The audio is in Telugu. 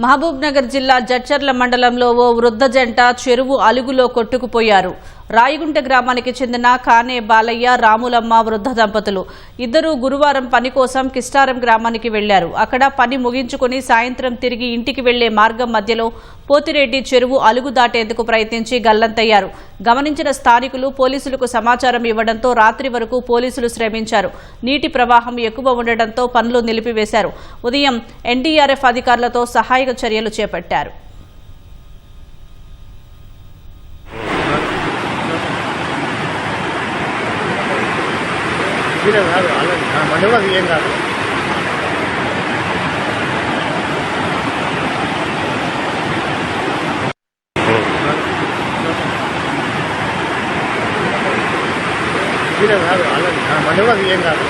మహబూబ్ నగర్ జిల్లా జడ్చర్ల మండలంలో ఓ వృద్ధ జంట చెరువు అలుగులో కొట్టుకుపోయారు. రాయిగుంట గ్రామానికి చెందిన కానే బాలయ్య రాములమ్మ వృద్ధ దంపతులు ఇద్దరు గురువారం పని కోసం కిస్టారం గ్రామానికి వెళ్ళారు. అక్కడ పని ముగించుకుని సాయంత్రం తిరిగి ఇంటికి వెళ్ళే మార్గం మధ్యలో పోతిరెడ్డి చెరువు అలుగు దాటేందుకు ప్రయత్నించి గల్లంతయ్యారు. గమనించిన స్థానికులు పోలీసులకు సమాచారం ఇవ్వడంతో రాత్రి వరకు పోలీసులు శ్రమించారు. నీటి ప్రవాహం ఎక్కువ ఉండడంతో పనులు నిలిపివేశారు. ఉదయం ఎన్డీఆర్ఎఫ్ అధికారులతో సహాయ సహాయక చర్యలు చేపట్టారు. ఇది కాదు అలాగే ఏం కాదు